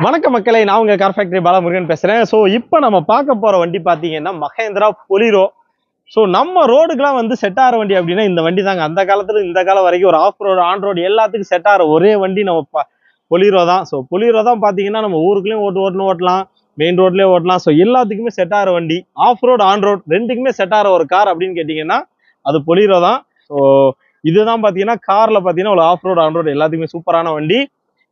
வணக்கம் மக்களை நான் உங்க கார் ஃபேக்டரி பாலமுருகன் பேசுறேன். ஸோ இப்போ நம்ம பார்க்க போற வண்டி பார்த்தீங்கன்னா மகேந்திரா பொலிரோ ஸோ நம்ம ரோடுக்கெலாம் வந்து செட் ஆகிற வண்டி அப்படின்னா இந்த வண்டி தாங்க. அந்த காலத்துல இந்த காலம் வரைக்கும் ஒரு ஆஃப் ரோடு ஆன் ரோடு எல்லாத்துக்கும் செட் ஆகிற ஒரே வண்டி நம்ம ப- பொலிரோ தான். ஸோ பொலிரோ தான் பார்த்தீங்கன்னா நம்ம ஊருக்குள்ளேயும் ஓட்டு ஓட்டுன்னு ஓட்டலாம் மெயின் ரோட்லேயே ஓட்டலாம். ஸோ எல்லாத்துக்குமே செட் ஆகிற வண்டி. ஆஃப் ரோடு ஆன் ரோட் ரெண்டுக்குமே செட் ஆகிற ஒரு கார் அப்படின்னு கேட்டிங்கன்னா அது பொலிரோ தான். ஸோ இதுதான் பார்த்தீங்கன்னா காரில் பார்த்தீங்கன்னா ஒரு ஆஃப் ரோடு ஆன் ரோடு எல்லாத்துக்குமே சூப்பரான வண்டி.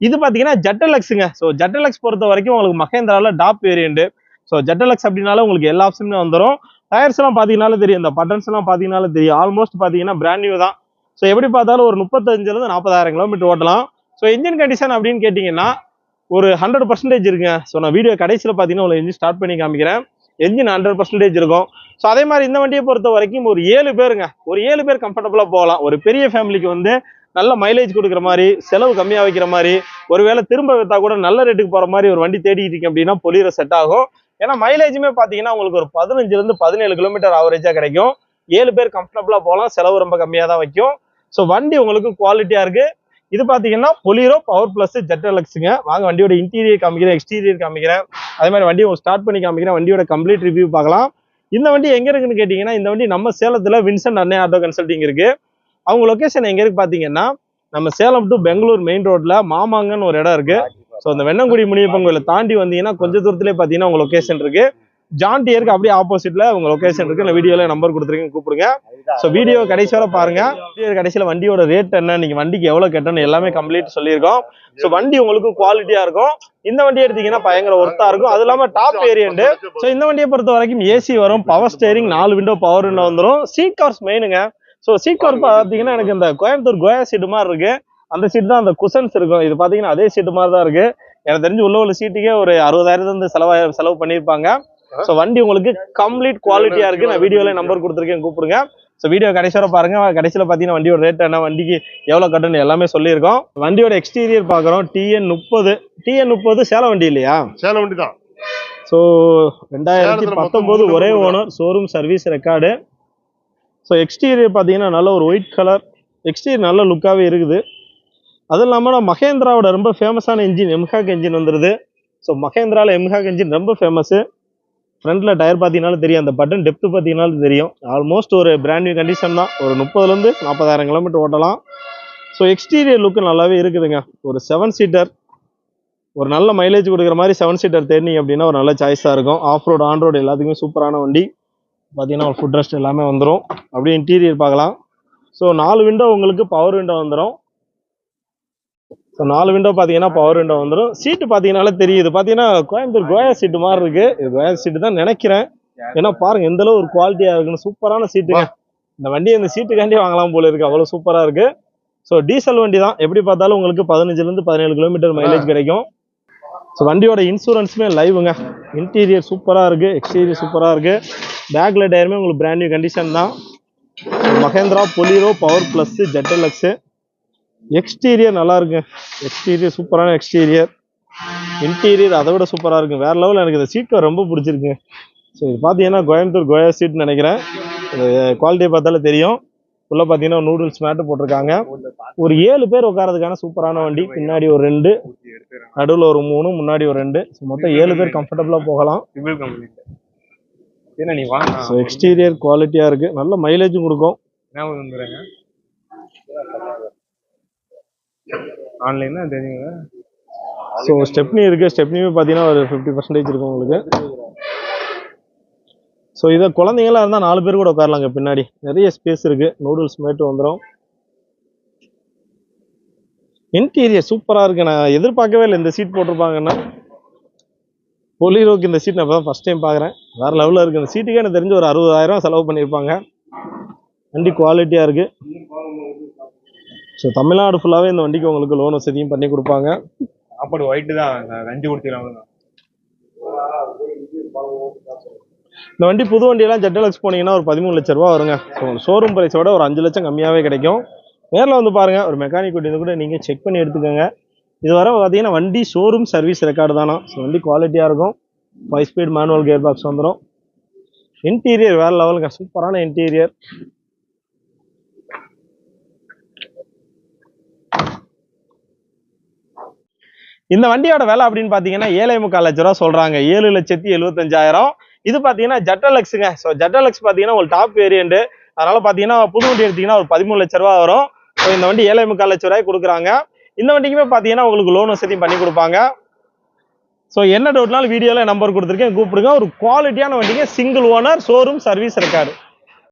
இது பார்த்தீங்கன்னா ஜெட்டலக்ஸுங்க ஸோ ஜெட்டலக்ஸ் பொறுத்த வரைக்கும் உங்களுக்கு மகேந்திராவில் டாப் வேரியண்ட் ஸோ ஜெட்டலக்ஸ் அப்படின்னால உங்களுக்கு எல்லா ஆப்ஷனுமே வந்துடும் டயர்ஸ் எல்லாம் பார்த்தீங்கனாலும் தெரியும். இந்த பட்டன்ஸ் எல்லாம் பார்த்தீங்கனாலும் தெரியும். ஆல்மோஸ்ட் பார்த்தீங்கன்னா பிராண்ட் நியூ தான். ஸோ எப்படி பார்த்தாலும் ஒரு முப்பத்தஞ்சுலேருந்து நாற்பதாயிரம் கிலோமீட்டர் ஓட்டலாம். ஸோ இன்ஜின் கண்டிஷன் அப்படின்னு கேட்டிங்கன்னா ஒரு ஹண்ட்ரட் பர்சன்டேஜ் இருக்குங்க. ஸோ நான் வீடியோ கடைசியில் பார்த்தீங்கன்னா உங்களுக்கு இன்ஜின் ஸ்டார்ட் பண்ணி காமிக்கிறேன். என்ஜின் ஹண்ட்ரட் பர்சன்டேஜ் இருக்கும். ஸோ அதே மாதிரி இந்த வண்டியை பொறுத்த வரைக்கும் ஒரு ஏழு பேருங்க. ஒரு ஏழு பேர் கம்ஃபர்டபுளாக போகலாம். ஒரு பெரிய ஃபேமிலிக்கு வந்து நல்ல மைலேஜ் கொடுக்குற மாதிரி செலவு கம்மியாக வைக்கிற மாதிரி ஒருவேளை திரும்ப விற்றா கூட நல்ல ரேட்டுக்கு போகிற மாதிரி ஒரு வண்டி தேடிட்டு இருக்கீங்க அப்படின்னா பொலியோ செட் ஆகும். ஏன்னா மைலேஜுமே பார்த்தீங்கன்னா உங்களுக்கு ஒரு பதினஞ்சுலேருந்து பதினேழு கிலோமீட்டர் ஆவரேஜாக கிடைக்கும். ஏழு பேர் கம்ஃபர்டபுளாக போகலாம் செலவு ரொம்ப கம்மியாக தான் வைக்கும். ஸோ வண்டி உங்களுக்கு குவாலிட்டியாக இருக்குது இது பார்த்தீங்கன்னா பொலிரோ பவர் ப்ளஸ் ஜெட்டலக்ஸுங்க வாங்க வண்டியோட இன்டீரியர் காமிக்கிறேன் எக்ஸ்டீரியர் காமிக்கிறேன். அதே மாதிரி வண்டியை ஸ்டார்ட் பண்ணி காமிக்கிறேன் வண்டியோட கம்ப்ளீட் ரிவ்யூ பார்க்கலாம். இந்த வண்டி எங்கே இருக்குன்னு கேட்டிங்கன்னா இந்த வண்டி நம்ம சேலத்தில் வின்சென்ட் அண்ணே ஆட்டோ கன்சல்டிங் இருக்குது அவங்க லொகேஷன் எங்க இருக்கு பார்த்தீங்கன்னா நம்ம சேலம் டு பெங்களூர் மெயின் ரோட்ல மாமாங்கன்னு ஒரு இடம் இருக்கு. ஸோ அந்த வெண்ணங்குடி முனியப்பன் கோயிலை தாண்டி வந்தீங்கன்னா கொஞ்ச தூரத்திலே பார்த்தீங்கன்னா உங்க லொகேஷன் இருக்கு. ஜான்டியருக்கு அப்படியே ஆப்போசிட்ல உங்க லொகேஷன் இருக்கு. நான் வீடியோல நம்பர் கொடுத்துருக்கேன் கூப்பிடுங்க. ஸோ வீடியோ கடைசி வரை பாருங்க. வீடியோ கடைசியில வண்டியோட ரேட் என்ன? நீங்க வண்டிக்கு எவ்வளவு கட்டணும்? எல்லாமே கம்ப்ளீட் சொல்லியிருக்கோம். ஸோ வண்டி உங்களுக்கு குவாலிட்டியா இருக்கும். இந்த வண்டி எடுத்தீங்கன்னா பயங்கர ஒர்த்தா இருக்கும். அது இல்லாம டாப் வேரியண்ட் ஸோ இந்த வண்டியை பொறுத்த வரைக்கும் ஏசி வரும். பவர் ஸ்டேரிங் நாலு விண்டோ பவர் விண்டோ வந்துடும் சீட் கவர்ஸ் மெயினுங்க ஸோ சீட் கவர் பார்த்தீங்கன்னா எனக்கு இந்த கோயம்புத்தூர் கோயா சீட்டு மாதிரி இருக்கு. அந்த சீட் தான் அந்த குஷன்ஸ் இருக்கும். இது பார்த்தீங்கன்னா அதே சீட்டு மாதிரி தான் இருக்கு. எனக்கு தெரிஞ்சு உள்ள உள்ள சீட்டுக்கே ஒரு அறுபதாயிரத்துல இருந்து செலவாயிரம் செலவு பண்ணியிருப்பாங்க. ஸோ வண்டி உங்களுக்கு கம்ப்ளீட் குவாலிட்டியா இருக்கு. நான் வீடியோல நம்பர் கொடுத்துருக்கேன். கூப்பிடுங்க. ஸோ வீடியோ கடைசி வரை பாருங்க. கடைசியில் பார்த்தீங்கன்னா வண்டியோட ரேட் என்ன வண்டிக்கு எவ்வளோ கட்டணும் எல்லாமே சொல்லியிருக்கோம். வண்டியோட எக்ஸ்டீரியர் பார்க்குறோம். டிஎன் முப்பது. டிஎன் முப்பது சேலம் வண்டி இல்லையா? சேலம் வண்டி தான். ஸோ ரெண்டாயிரத்தி பத்தொம்போது ஒரே owner showroom service record so exterior பார்த்தீங்கன்னா நல்ல ஒரு ஒயிட் கலர் எக்ஸ்டீரியர் நல்ல லுக்காகவே இருக்குது. அது இல்லாமல் நான் மகேந்திராவோட ரொம்ப ஃபேமஸான இன்ஜின் எம்ஹாக் இன்ஜின் வந்துருது. ஸோ மகேந்திராவில் எம்ஹாக் இன்ஜின் ரொம்ப ஃபேமஸு ஃப்ரண்ட்டில் டயர் பார்த்தீங்கனாலும் தெரியும். அந்த பட்டன் டெப்த் பார்த்தீங்கனாலும் தெரியும். ஆல்மோஸ்ட் ஒரு பிராண்ட் நியூ கண்டிஷன் தான். ஒரு முப்பதுலேருந்து நாற்பதாயிரம் கிலோமீட்டர் ஓட்டலாம். ஸோ எக்ஸ்டீரியர் லுக்கு நல்லாவே இருக்குதுங்க. ஒரு செவன் சீட்டர் ஒரு நல்ல மைலேஜ் கொடுக்குற மாதிரி செவன் சீட்டர் தேடினீங்க அப்படின்னா ஒரு நல்ல சாய்ஸாக இருக்கும். ஆஃப் ரோடு ஆன் ரோடு எல்லாத்துக்குமே சூப்பரான வண்டி. பார்த்தீங்கன்னா ஒரு ஃபுட் ரெஸ்ட் எல்லாமே வந்துடும் அப்படியே இன்டீரியர் பார்க்கலாம். ஸோ நாலு விண்டோ உங்களுக்கு பவர் விண்டோ வந்துடும் ஸோ நாலு விண்டோ பார்த்தீங்கன்னா பவர் விண்டோ வந்துடும் சீட்டு பார்த்தீங்கன்னாலே தெரியுது. பார்த்தீங்கன்னா கோயம்புத்தூர் கோயா சீட்டு மாதிரி இருக்கு. இது கோயா சீட்டு தான் நினைக்கிறேன். ஏன்னா பாருங்க எந்த அளவு ஒரு குவாலிட்டியாக இருக்குன்னு சூப்பரான சீட்டுங்க இந்த வண்டி இந்த சீட்டுக்காண்டி வாங்கலாம் போல இருக்கு. அவ்வளோ சூப்பராக இருக்கு. ஸோ டீசல் வண்டி தான். எப்படி பார்த்தாலும் உங்களுக்கு பதினஞ்சுலேருந்து பதினேழு கிலோமீட்டர் மைலேஜ் கிடைக்கும். ஸோ வண்டியோட இன்சூரன்ஸுமே லைவுங்க இன்டீரியர் சூப்பராக இருக்குது எக்ஸ்டீரியர் சூப்பராக இருக்குது பேக்கில் டயருமே உங்களுக்கு பிராண்ட் நியூ கண்டிஷன் தான். Mahindra Bolero power plus ஜெட்டலக்ஸு exterior நல்லா இருக்கு எக்ஸ்டீரியர் சூப்பரான எக்ஸ்டீரியர் இன்டீரியர் அதை விட சூப்பராக இருக்கும் வேறு லெவலில் எனக்கு இந்த சீட் ரொம்ப பிடிச்சிருக்கு ஸோ இது பார்த்தீங்கன்னா கோயம்புத்தூர் கோயா சீட்னு நினைக்கிறேன். குவாலிட்டியை பார்த்தாலே தெரியும். உள்ள பார்த்தீங்கன்னா நூடுல்ஸ் மேட்டு போட்டிருக்காங்க. ஒரு ஏழு பேர் உட்காரதுக்கான சூப்பரான வண்டி. பின்னாடி ஒரு ரெண்டு நடுவில் ஒரு மூணு முன்னாடி ஒரு ரெண்டு. மொத்தம் ஏழு பேர் கம்ஃபர்டபுளாக போகலாம். என்ன நீ வாங்க. ஸோ எக்ஸ்டீரியர் குவாலிட்டியாக இருக்குது நல்ல மைலேஜும் கொடுக்கும். என்ன வந்துடுறேங்க ஆன்லைன்னா தெரியுங்க ஸோ ஸ்டெப்னி இருக்குது ஸ்டெப்னியுமே பார்த்தீங்கன்னா ஒரு ஃபிஃப்டி பர்சன்டேஜ் இருக்கும் உங்களுக்கு. ஸோ இதை குழந்தைங்களா இருந்தால் நாலு பேர் கூட உட்காரலாங்க பின்னாடி. நிறைய ஸ்பேஸ் இருக்குது நூடுல்ஸ் மேட்டு வந்துடும் இன்டீரியர் சூப்பராக இருக்கு. நான் எதிர்பார்க்கவே இல்லை. இந்த சீட் போட்டிருப்பாங்கன்னா. பொலிரோக்கு இந்த சீட் நான் இப்போ ஃபஸ்ட் டைம் பார்க்குறேன். வேறு லெவலில் இருக்குது இந்த சீட்டுக்கே எனக்கு தெரிஞ்சு ஒரு அறுபதாயிரம் செலவு பண்ணியிருப்பாங்க. வண்டி குவாலிட்டியாக இருக்குது ஸோ தமிழ்நாடு ஃபுல்லாகவே இந்த வண்டிக்கு உங்களுக்கு லோன் வசதியும் பண்ணி கொடுப்பாங்க. சாப்பாடு ஒயிட்டு தான். கஞ்சி குடிச்சிடலாம் இந்த வண்டி புது வண்டியெல்லாம் ஜெட்டலக்ஸ் போனீங்கன்னா ஒரு பதிமூணு லட்ச ரூபா வருங்க. ஷோரூம் ப்ரைஸோட ஒரு அஞ்சு லட்சம் கம்மியாகவே கிடைக்கும். நேரில் வந்து பாருங்க. ஒரு மெக்கானிக் கூட்டி கூட நீங்கள் செக் பண்ணி எடுத்துக்கோங்க. இது வரை பார்த்தீங்கன்னா வண்டி ஷோரூம் சர்வீஸ் ரெக்கார்டு தானா? ஸோ வண்டி குவாலிட்டியாக இருக்கும். Five speed manual gear box வந்துடும் இன்டீரியர் வேற லெவலுங்க சூப்பரான இன்டீரியர் இந்த வண்டியோட விலை அப்படின்னு பார்த்தீங்கன்னா ஏழை முக்கால் லட்ச ரூபா சொல்கிறாங்க ஏழு லட்சத்தி எழுபத்தஞ்சாயிரம் இது பார்த்தீங்கன்னா ஜட்டலக்ஸுங்க ஸோ ஜட்டலக்ஸ் பார்த்தீங்கன்னா ஒரு டாப் வேரியண்ட்டு அதனால் பார்த்தீங்கன்னா புது வண்டி எடுத்திங்கன்னா ஒரு பதிமூணு லட்ச ரூபா வரும். ஸோ இந்த வண்டி ஏழை முக்கால் லட்ச ரூபாய் கொடுக்குறாங்க. இந்த வண்டிக்குமே பார்த்தீங்கன்னா உங்களுக்கு லோன் வசதியும் பண்ணி கொடுப்பாங்க. ஸோ என்ன டவுட்னாலும் வீடியோவில் நம்பர் கொடுத்துருக்கேன் கூப்பிடுங்க. ஒரு குவாலிட்டியான வண்டிங்க சிங்கிள் ஓனர் ஷோரூம் சர்வீஸ் இருக்காரு